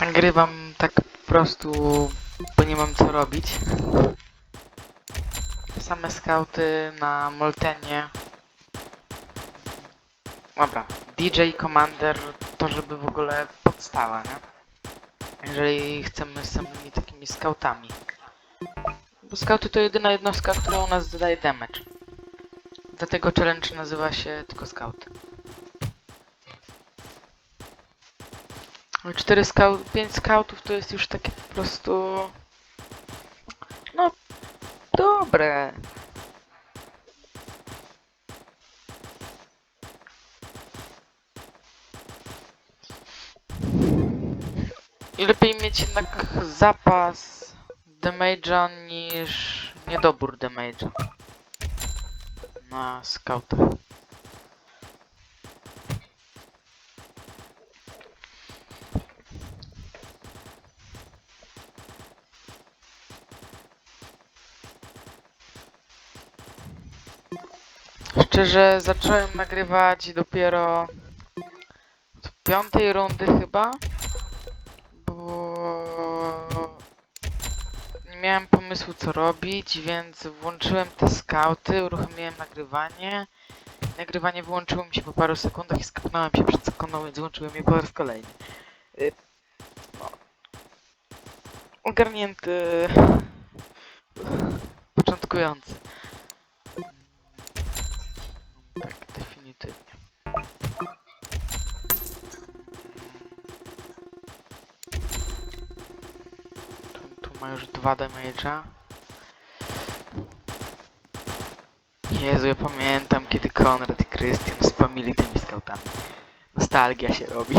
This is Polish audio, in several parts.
Nagrywam tak po prostu, bo nie mam co robić. Same skauty na Moltenie. Dobra, DJ Commander to żeby w ogóle podstawa, nie? Jeżeli chcemy z samymi takimi skautami. Bo skauty to jedyna jednostka, która u nas zadaje damage. Dlatego challenge nazywa się tylko scout. 4 scout, 5 scoutów to jest już takie po prostu... No, dobre. I lepiej mieć jednak zapas damage'a niż niedobór damage'a na scoutach. Szczerze zacząłem nagrywać dopiero od piątej rundy chyba, bo nie miałem pomysłu co robić, więc włączyłem te skauty, uruchomiłem nagrywanie. Nagrywanie wyłączyło mi się po paru sekundach i skapnąłem się przed sekundą, więc włączyłem je po raz kolejny. Y, No. Ogarnięty... Początkujący. Ma już dwa damage'a. Jezu, ja pamiętam kiedy Konrad i Krystian spamili tymi scoutami. Nostalgia się robi.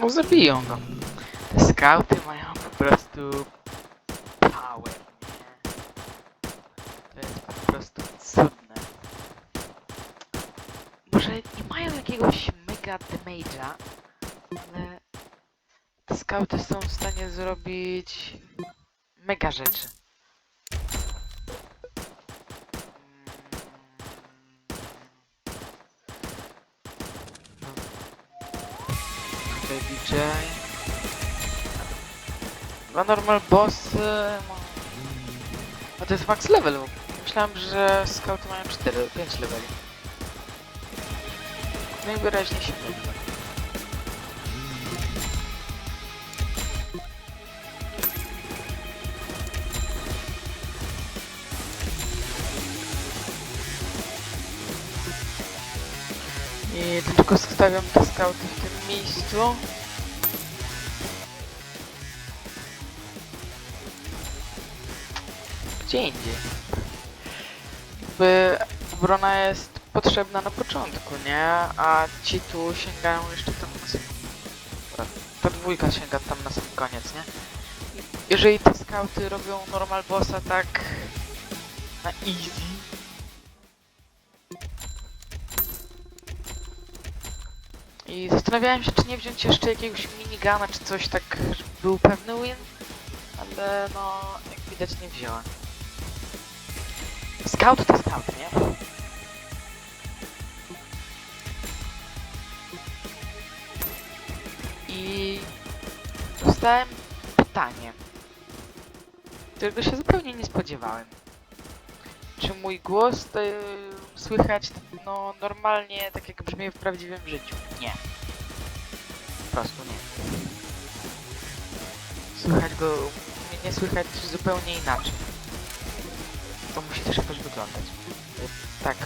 No zabiją go. Skauty mają po prostu power, nie? To jest po prostu cudne. Może nie mają jakiegoś mega damage'a, ale skauty są w stanie zrobić mega rzeczy. Tutaj DJ. Dwa normal bossy. ma- A to jest max level. Myślałem, że skauty mają 4, 5 leveli. Najwyraźniej się mylę. I tylko stawiam te skauty w tym miejscu. Gdzie indziej. Jakby obrona jest potrzebna na początku, nie? A ci tu sięgają jeszcze tam na sam... Ta- dwójka sięga tam na sam koniec, nie? Jeżeli te skauty robią normal bossa tak na easy, I zastanawiałem się, czy nie wziąć jeszcze jakiegoś minigana, czy coś tak, żeby był pewny win, ale no, jak widać nie wziąłem. Scout to scout, nie? I dostałem pytanie, którego się zupełnie nie spodziewałem. Czy mój głos to, y, słychać no normalnie, tak jak brzmi w prawdziwym życiu? Nie. Po prostu nie. Słychać go, nie słychać zupełnie inaczej. To musi też jakoś wyglądać. Tak.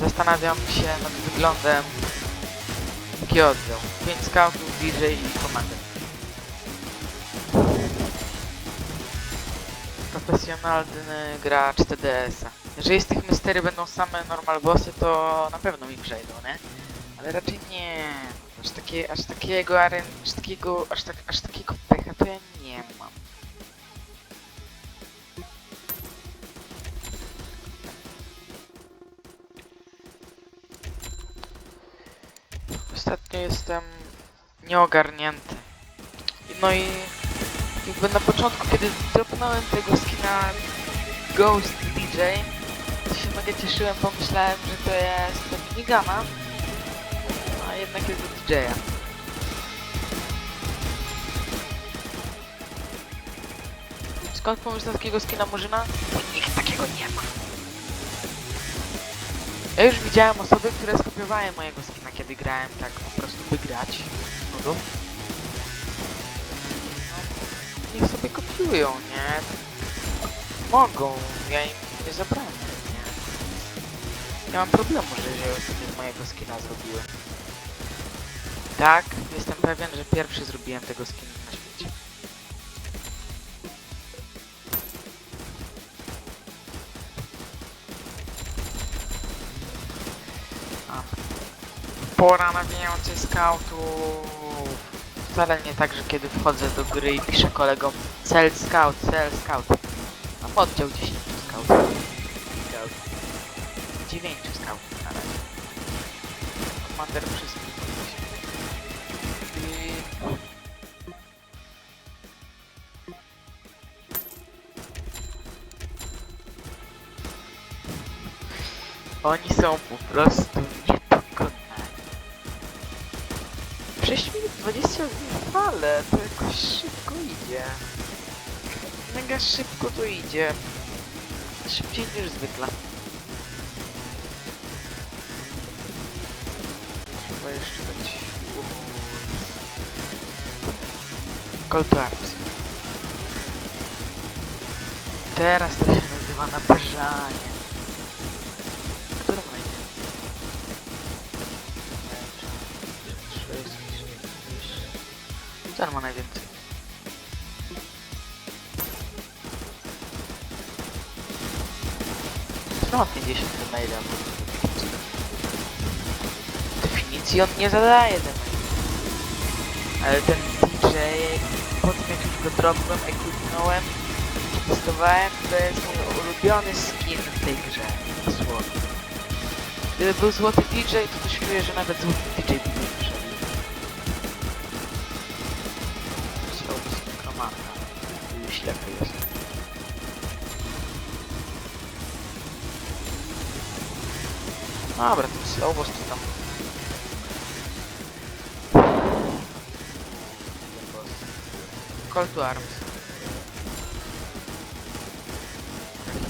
Zastanawiam się nad wyglądem oddział? 5 scoutów, DJ i komander. Profesjonalny gracz TDS-a. Jeżeli z tych mystery będą same normal bossy, to na pewno mi przejdą, nie? Ale raczej nie. Aż, takie, aż takiego aren, aż takiego, aż, tak, aż takiego pecha to ja nie mam. Jestem nieogarnięty. No i jakby na początku, kiedy dropnąłem tego skina Ghost DJ, to się mega cieszyłem, pomyślałem, że to jest minigana, a jednak jest DJ-a. Skąd pomysł na takiego skina Murzyna? Nikt takiego nie ma. Ja już widziałem osoby, które skopiowały mojego skina, kiedy grałem tak po prostu by grać. No Niech sobie kopiują, nie? Mogą, ja im nie zabraniam, nie? Nie mam problemu, że sobie mojego skina zrobiły. Tak, jestem pewien, że pierwszy zrobiłem tego skina na Pora na więcej scoutów. Wcale nie tak, że kiedy wchodzę do gry i piszę kolegom cel scout, cel scout. Mam oddział 10 scoutów. Scout. 9 scoutów na razie. Komander wszystkich. I... Oni są po prostu 20 ale to jakoś szybko idzie. Mega szybko to idzie. Szybciej niż zwykle. Trzeba jeszcze dać... Call to arms. Teraz to się nazywa naparzanie. Ten ma najwięcej. No, 50 maila. Definicji on nie zadaje damage. Ale ten DJ, po tym jak już go dropłem, equipnąłem, testowałem, to jest mój ulubiony skin w tej grze. Złoty. Gdyby był złoty DJ, to coś czuję, że nawet złoty DJ by I ślepy jest. Dobra, ten Slowos to tam... Call to arms.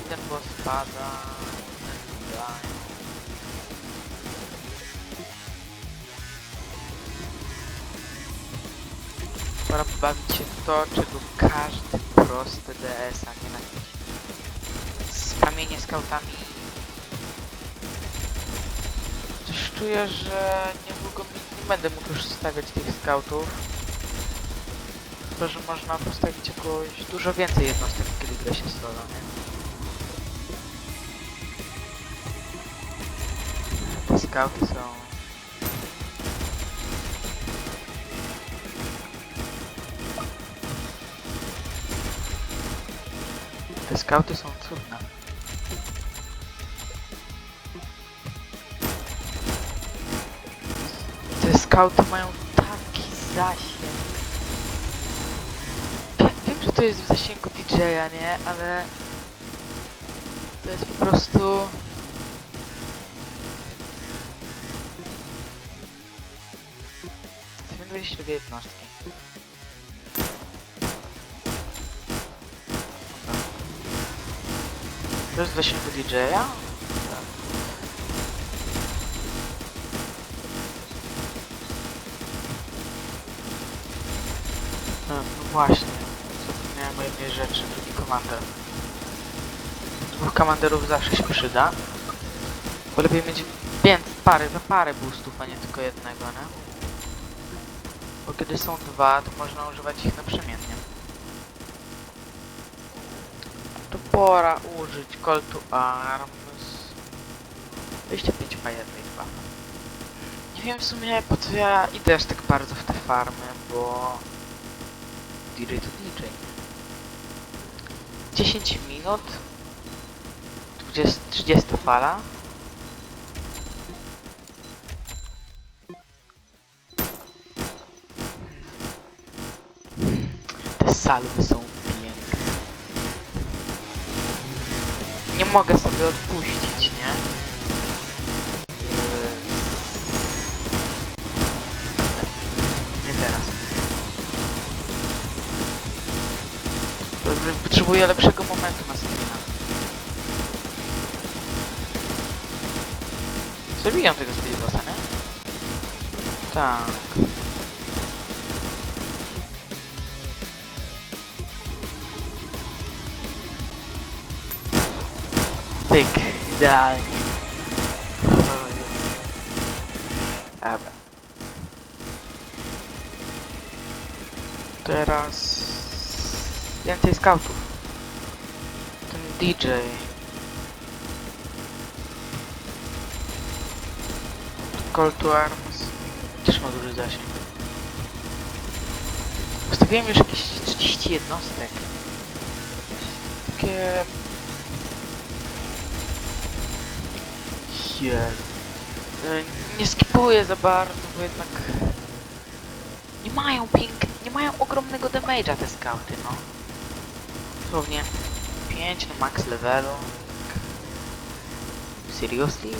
Ten boss pada. ten daje. Pora pobawić się w to, czego każdy prosty DS-a nienawidzi. Spamienie skautami. Coś czuję, że niedługo nie będę mógł już stawiać tych skautów. Chyba, że można postawić jakoś dużo więcej jednostek, kiedy gra się solo, nie? Te skauty są... skauty są cudne. Te skauty mają taki zasięg. Wiem, że to jest w zasięgu DJ-a, nie? Ale... To jest po prostu... Chcemy 22 jednostki. To jest zasięgu DJ-a? No, no właśnie, zapomniałem o jednej rzeczy, drugi komander. Dwóch komanderów zawsze się przyda. Bo lepiej mieć więcej, parę, za parę boostów, a nie tylko jednego, nie? Bo kiedy są dwa, to można używać ich naprzemiennie. Pora użyć Call to Arms. 25 ma jednej dwa. Nie wiem w sumie po co ja idę aż tak bardzo w te farmy, bo... Diry to DJ. 10 minut. 20, 30 fala. Hmm. Te salwy są Nie mogę sobie odpuścić, nie? Nie teraz. Potrzebuję lepszego momentu na screena. Zabijam tego Speedbossa, nie? Tak. Pyk, idealnie. Dobra. Teraz więcej scoutów. Ten DJ. Call to Arms. Też ma duży zasięg. Ustawiłem już jakieś 30 jednostek. Takie... E, Nie skipuję za bardzo, bo jednak... Nie mają pink... Nie mają ogromnego damage'a te skauty, no. Dosłownie 5 na max levelu. Seriously?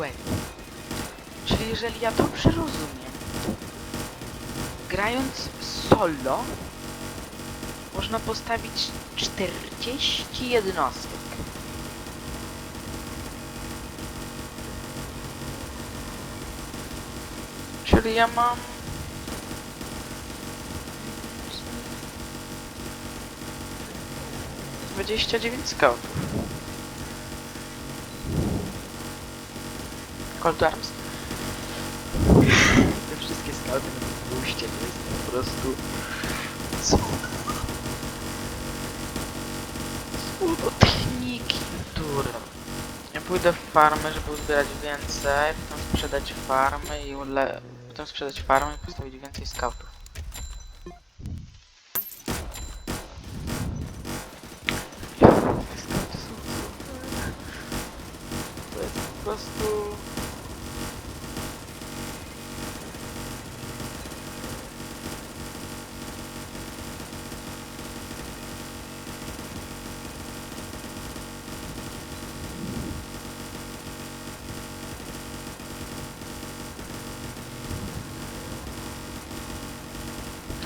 Wait. Czyli jeżeli ja dobrze rozumiem, grając solo, można postawić 40 jednostek. Czyli ja mam... Dwadzieścia dziewięć scoutów. Call to Arms. Te wszystkie skauty na buście to jest po prostu... Do techniki, które... Ja pójdę w farmę, żeby uzbierać więcej, potem sprzedać farmy i ule... Potem sprzedać farmę i postawić więcej scoutów. Te skauty są super. To jest po prostu...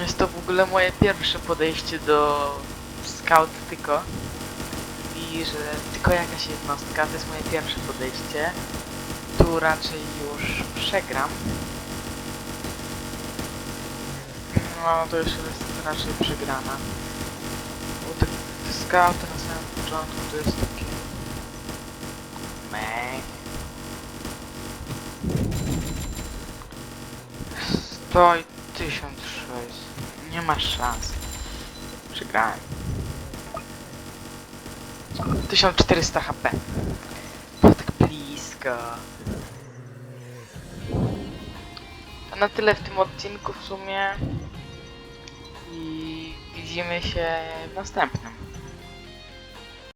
Jest to w ogóle moje pierwsze podejście do scout tylko. I że tylko jakaś jednostka to jest moje pierwsze podejście. Tu raczej już przegram. No to już jest raczej przegrana. Bo te, te scouty na samym początku to jest takie... Meh. 100 i 1006. Nie ma szans. Przegrałem. 1400 HP. Było tak blisko. To na tyle w tym odcinku w sumie. I widzimy się w następnym.